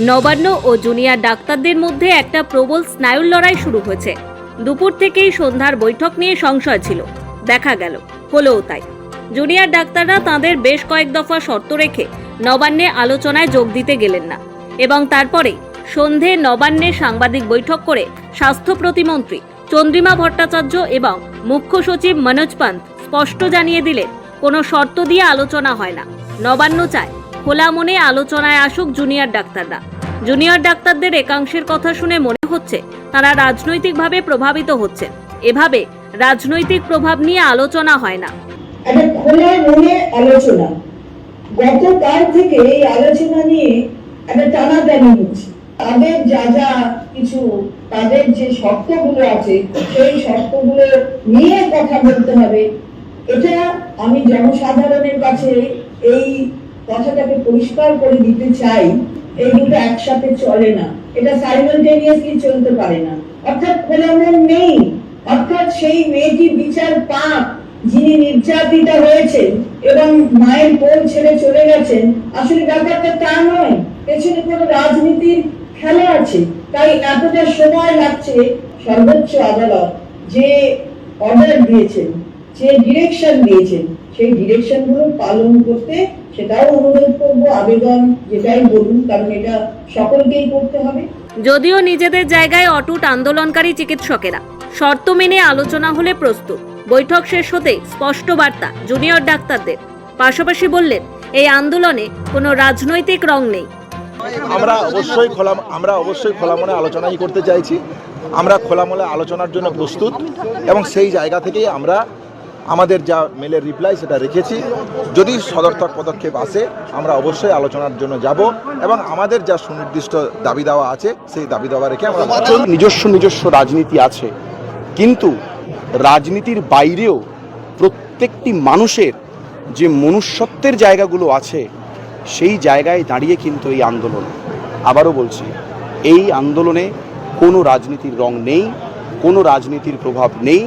নবান্ন ও junior ডাক্তারদের মধ্যে একটা প্রবল স্নায়ুর লড়াই শুরু হয়েছে। দুপুর থেকেই সন্ধ্যার বৈঠক নিয়ে সংশয় ছিল। দেখা গেল। হলোও তাই। জুনিয়র ডাক্তাররা তাদের বেশ কয়েক দফা শর্ত রেখে নবান্নে আলোচনায় যোগ দিতে গেলেন না। এবং তারপরে সন্ধে নবান্নে সাংবাদিক বৈঠক করে স্বাস্থ্য প্রতিমন্ত্রী চন্দ্রিমা ভট্টাচার্য এবং মুখ্য সচিব মনোজ পান্ত স্পষ্ট জানিয়ে দিলেন, কোনো শর্ত দিয়ে আলোচনা হয় না। নবান্ন চায় খোলা মনে আলোচনায় আসুক জুনিয়র ডাক্তাররা। জুনিয়র ডাক্তারদের একাংশের কথা শুনে মনে হচ্ছে তারা রাজনৈতিকভাবে প্রভাবিত হচ্ছে এভাবে রাজনৈতিক প্রভাব নিয়ে আলোচনা হয় না। একটা খোলা মনে আলোচনা। গতকাল থেকে এই আলোচনা নিয়ে একটা টানাটানি হচ্ছে। তাদের যা যা কিছু, তাদের যে শর্তগুলো আছে, সেই শর্তগুলো নিয়ে কথা বলতে হবে। এটা আমি জনসাধারণের কাছে এই কথাটাকে পরিষ্কার করে দিতে চাই, এই দুটো একসাথে চলে না। এটা সাইমেলটেনিয়াসলি চলতে পারে না। অর্থাৎ খোলা মন নেই। অর্থাৎ সেই মেয়েটি বিচার পাক, যিনি নির্যাতিতা হয়েছেন এবং মায়ের কোল ছেড়ে চলে গেছেন, আসলে ব্যাপারটা তা নয়। পেছনে কোনো রাজনীতির খেলা আছে। তাই এতটা সময় লাগছে সর্বোচ্চ আদালত যে অর্ডার দিয়েছেন, যে ডিরেকশন দিয়েছেন। সেই ডিরেকশনগুলো পালন করতে সেটাও অনুরোধ করব আবেদন যেটাই বলুন কারণ এটা সকলকেই করতে হবে। যদিও নিজেদের জায়গায় অটুট আন্দোলনকারী চিকিৎসকেরা। শর্ত মেনে আলোচনা হলে প্রস্তুত। বৈঠক শেষ হতে স্পষ্ট বার্তা জুনিয়র ডাক্তারদের। পাশাপাশি বললেন এই আন্দোলনে কোনো রাজনৈতিক রং নেই। আমরা অবশ্যই খোলা আমরা অবশ্যই খোলা মনে আলোচনাই করতে চাইছি। আমরা খোলা মনে আলোচনার জন্য প্রস্তুত এবং সেই জায়গা থেকেই আমরা আমাদের যা মেলের রিপ্লাই সেটা রেখেছি। যদি সদর্থক পদক্ষেপ আসে আমরা অবশ্যই আলোচনার জন্য যাব এবং আমাদের যা সুনির্দিষ্ট দাবি দেওয়া আছে সেই দাবি দেওয়া রেখে আমরা নিজস্ব নিজস্ব রাজনীতি আছে কিন্তু রাজনীতির বাইরেও প্রত্যেকটি মানুষের যে মনুষ্যত্বের জায়গাগুলো আছে সেই জায়গায় দাঁড়িয়ে কিন্তু এই আন্দোলন। আবারও বলছি এই আন্দোলনে কোনো রাজনীতির রং নেই কোনো রাজনীতির প্রভাব নেই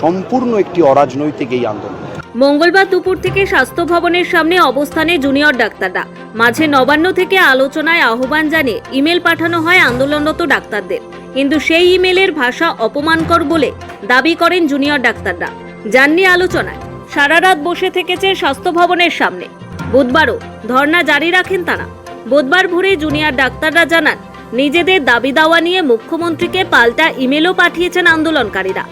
সম্পূর্ণ একটি অরাজনৈতিক এই আন্দোলন। মঙ্গলবার দুপুর থেকে স্বাস্থ্য ভবনের সামনে অবস্থানে জুনিয়র ডাক্তাররা। মাঝে নবান্ন থেকে আলোচনায় আহ্বান জানিয়ে ইমেল পাঠানো হয় আন্দোলনরত ডাক্তারদের। কিন্তু সেই ইমেলের ভাষা অপমানকর বলে দাবি করেন জুনিয়র ডাক্তাররা। যাননি আলোচনায়। সারা রাত বসে থেকেছে স্বাস্থ্য ভবনের সামনে। বুধবারও ধর্না জারি রাখেন তারা। বুধবার ভোরে জুনিয়র ডাক্তাররা জানান, নিজেদের দাবি দাওয়া নিয়ে মুখ্যমন্ত্রীকে পাল্টা ইমেলও পাঠিয়েছেন আন্দোলনকারীরা।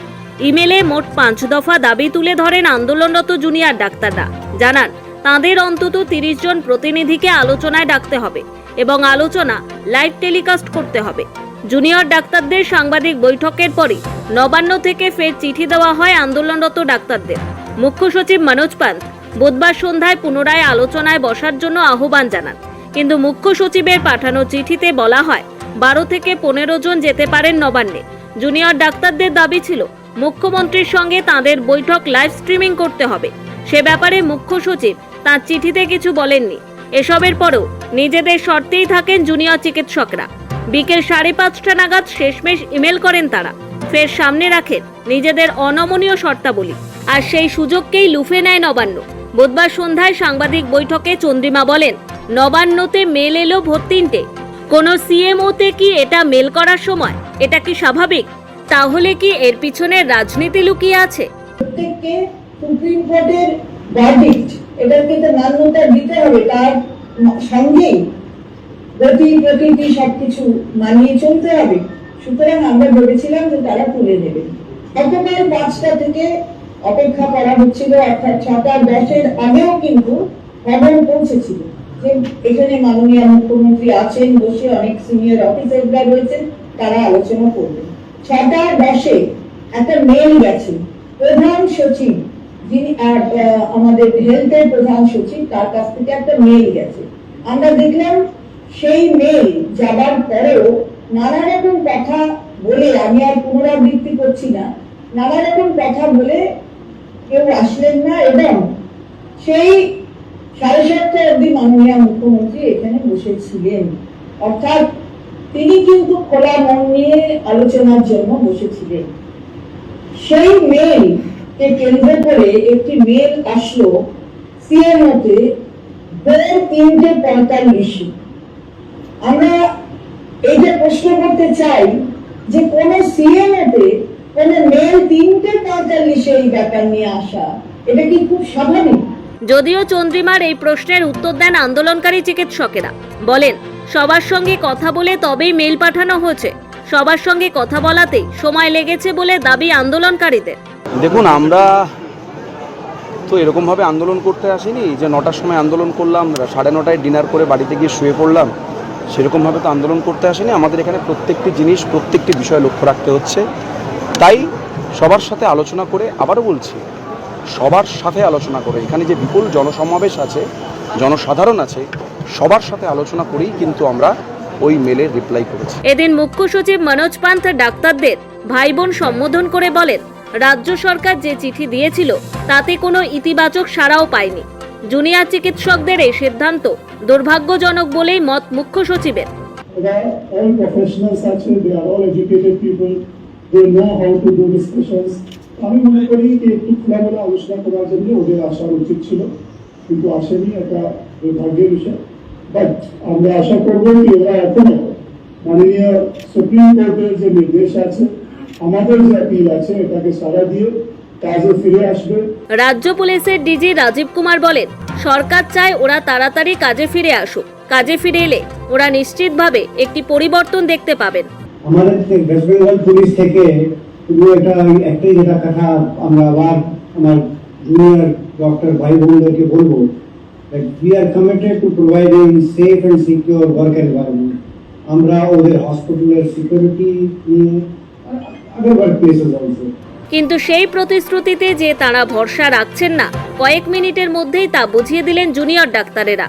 ইমেলে মোট পাঁচ দফা দাবি তুলে ধরেন আন্দোলনরত জুনিয়র ডাক্তাররা। জানান, তাদের অন্তত তিরিশ জন প্রতিনিধিকে আলোচনায় ডাকতে হবে এবং আলোচনা লাইভ টেলিকাস্ট করতে হবে। জুনিয়র ডাক্তারদের সাংবাদিক বৈঠকের পরই নবান্ন থেকে ফের চিঠি দেওয়া হয় আন্দোলনরত ডাক্তারদের। মুখ্য সচিব মনোজ পান্ত বুধবার সন্ধ্যায় পুনরায় আলোচনায় বসার জন্য আহ্বান জানান। কিন্তু মুখ্য সচিবের পাঠানো চিঠিতে বলা হয়, বারো থেকে পনেরো জন যেতে পারেন নবান্নে। জুনিয়র ডাক্তারদের দাবি ছিল মুখ্যমন্ত্রীর সঙ্গে তাদের বৈঠক লাইভ স্ট্রিমিং করতে হবে। সে ব্যাপারে মুখ্য সচিব তার চিঠিতে কিছু বলেননি। এসবের পরেও নিজেদের শর্তেই থাকেন জুনিয়র চিকিৎসকরা। বিকেল সাড়ে পাঁচটা নাগাদ শেষমেশ ইমেল করেন তারা। ফের সামনে রাখেন নিজেদের অনমনীয় শর্তাবলী। আর সেই সুযোগকেই লুফে নেয় নবান্ন। বুধবার সন্ধ্যায় সাংবাদিক বৈঠকে চন্দ্রিমা বলেন, নবান্নতে মেল এলো ভোর তিনটে। কোনো সিএমওতে কি এটা মেল করার সময়? এটা কি স্বাভাবিক? তাহলে কি এর পিছনে রাজনীতি লুকিয়ে আছে? মানিয়ে চলতে হবে। সুতরাং আমরা যে তারা পাঁচটা থেকে অপেক্ষা করা হচ্ছিল, অর্থাৎ ছটা দশের আগেও কিন্তু খবর পৌঁছেছিল যে এখানে মাননীয় মুখ্যমন্ত্রী আছেন বসে অনেক সিনিয়র অফিসাররা রয়েছেন, তারা আলোচনা করবেন। ছটা দশে একটা মেল গেছে। প্রধান সচিব, যিনি আমাদের হেলথের প্রধান সচিব, তার কাছ থেকে একটা মেল গেছে। আমরা দেখলাম সেই মেল যাবার পরেও নানা রকম কথা বলে আমি আর পুনরাবৃত্তি করছি না নানা রকম কথা বলে কেউ আসলেন না এবং সেই সাড়ে সাতটা অব্দি মাননীয় মুখ্যমন্ত্রী এখানে বসেছিলেন অর্থাৎ তিনি কিন্তু খোলা মন নিয়ে আলোচনার জন্য বসেছিলেন। সেই মেল কে কেন্দ্র করে একটি মেল আসলো সিএমওতে ভোর তিনটে পঁয়তাল্লিশে আমরা এইটা প্রশ্ন করতে চাই যে কোন সিএমএ তে কোন মেল তিনটে পঁয়তাল্লিশে এই ব্যাপার নিয়ে আসা, এটা কি খুব স্বাভাবিক? যদিও চন্দ্রিমার এই প্রশ্নের উত্তর দেন আন্দোলনকারী চিকিৎসকেরা। বলেন সবার সঙ্গে কথা বলে তবেই মেল পাঠানো হয়েছে। সবার সঙ্গে কথা বলাতে সময় লেগেছে বলে দাবি আন্দোলনকারীদের। দেখুন, আমরা তো এরকমভাবে আন্দোলন করতে আসিনি, যে নটার সময় আন্দোলন করলাম, সাড়ে নটায় ডিনার করে বাড়িতে গিয়ে শুয়ে পড়লাম, সেরকমভাবে তো আন্দোলন করতে আসেনি। আমাদের এখানে প্রত্যেকটি জিনিস, প্রত্যেকটি বিষয় লক্ষ্য রাখতে হচ্ছে। তাই সবার সাথে আলোচনা করে আবারও বলছি, সবার সাথে আলোচনা করে। এখানে যে বিপুল জনসমাবেশ আছে, জনসাধারণ আছে সবার সাথে আলোচনা করেই কিন্তু আমরা ওই মেলের রিপ্লাই করেছি। এদিন মুখ্য সচিব মনোজ পান্থ ডাক্তারদের ভাই বোন সম্বোধন করে বলেন রাজ্য সরকার যে চিঠি দিয়েছিল তাতে কোনো ইতিবাচক সাড়াও পায়নি। জুনিয়র চিকিৎসকদের এই সিদ্ধান্ত দুর্ভাগ্যজনক বলেই মত মুখ্য সচিবের। আমি মনে করি যে একটু খোলামেলা আলোচনা করার জন্য ওদের আসা উচিত ছিল। কিন্তু আসেনি এটা দুর্ভাগ্যের বিষয়। বাট আমরা আশা করব কি ওরা এখনও মাননীয় সুপ্রিম কোর্টের যে নির্দেশ আছে আমাদের যে আপিল আছে এটাকে সারা দিয়ে কাজে ফিরে আসবে। রাজ্য পুলিশের ডিজি রাজীব কুমার বলেন সরকার চায় ওরা তাড়াতাড়ি কাজে ফিরে আসুক। কাজে ফিরে এলে ওরা নিশ্চিতভাবে একটি পরিবর্তন দেখতে পাবেন। আমাদের ওয়েস্ট বেঙ্গল পুলিশ থেকে শুধু এটা একটাই যেটা কথা আমরা আবার আমার জুনিয়র ডক্টর ভাই বোনদেরকে বলব that we are committed to providing safe and secure work environment. আমরা ওদের হসপিটালের সিকিউরিটি নিয়ে আদার ওয়ার্ক প্লেসেস অলসো কিন্তু সেই প্রতিশ্রুতিতে যে তারা ভরসা রাখছেন না কয়েক মিনিটের মধ্যেই তা বুঝিয়ে দিলেন জুনিয়র ডাক্তারেরা।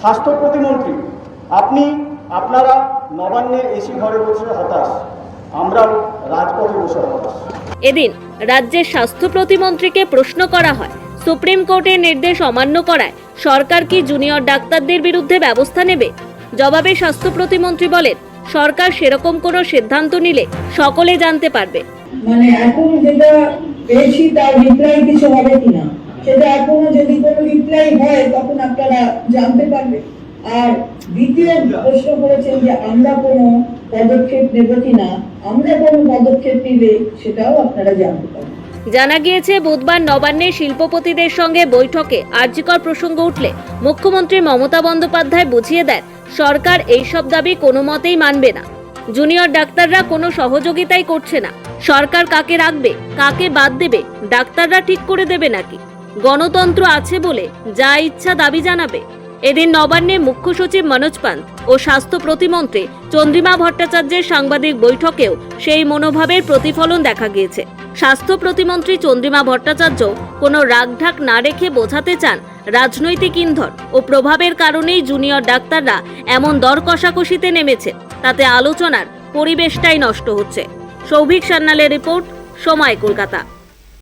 স্বাস্থ্য প্রতিমন্ত্রী আপনি আপনারা নবান্নের এসি ঘরে বসে হতাশ। আমরাও রাজপথে বসে হতাশ। এদিন রাজ্যের স্বাস্থ্য প্রতিমন্ত্রীকে প্রশ্ন করা হয় সুপ্রিম কোর্টের নির্দেশ অমান্য করায় সরকার কি জুনিয়র ডাক্তারদের বিরুদ্ধে ব্যবস্থা নেবে? জবাবে স্বাস্থ্য প্রতিমন্ত্রী বলেন, সরকার সেরকম কোনো সিদ্ধান্ত নিলে সকলে জানতে পারবে। মানে এখন যেটা পেয়েছি তার রিপ্লাই কিছু হবে কিনা, সেটা এখনও যদি কোনো রিপ্লাই হয়, তখন আপনারা জানতে পারবেন। আর দ্বিতীয় প্রশ্ন করেছেন যে আমরা কোনো পদক্ষেপ নেব কিনা, আমরা কোনো পদক্ষেপ নিলে সেটাও আপনারা জানতে পারবেন। জানা গিয়েছে, বুধবার নবান্নে শিল্পপতিদের সঙ্গে বৈঠকে আর্যিকর প্রসঙ্গ উঠলে মুখ্যমন্ত্রী মমতা বন্দ্যোপাধ্যায় বুঝিয়ে দেন, সরকার এইসব দাবি কোনো মতেই মানবে না। জুনিয়র ডাক্তাররা কোনো সহযোগিতাই করছে না। সরকার কাকে রাখবে, কাকে বাদ দেবে, ডাক্তাররা ঠিক করে দেবে নাকি? গণতন্ত্র আছে বলে যা ইচ্ছা দাবি জানাবে। এদিন নবান্নে মুখ্য সচিব মনোজ পান্ত ও স্বাস্থ্য প্রতিমন্ত্রী চন্দ্রিমা ভট্টাচার্যের সাংবাদিক বৈঠকেও সেই মনোভাবের প্রতিফলন দেখা গিয়েছে। স্বাস্থ্য প্রতিমন্ত্রী চন্দ্রিমা ভট্টাচার্য কোনো রাগঢাক না রেখে বোঝাতে চান রাজনৈতিক ইন্ধন ও প্রভাবের কারণেই জুনিয়র ডাক্তাররা এমন দর কষাকষিতে নেমেছে, তাতে আলোচনার পরিবেশটাই নষ্ট হচ্ছে। সৌভিক সান্নালের রিপোর্ট, সময় কলকাতা।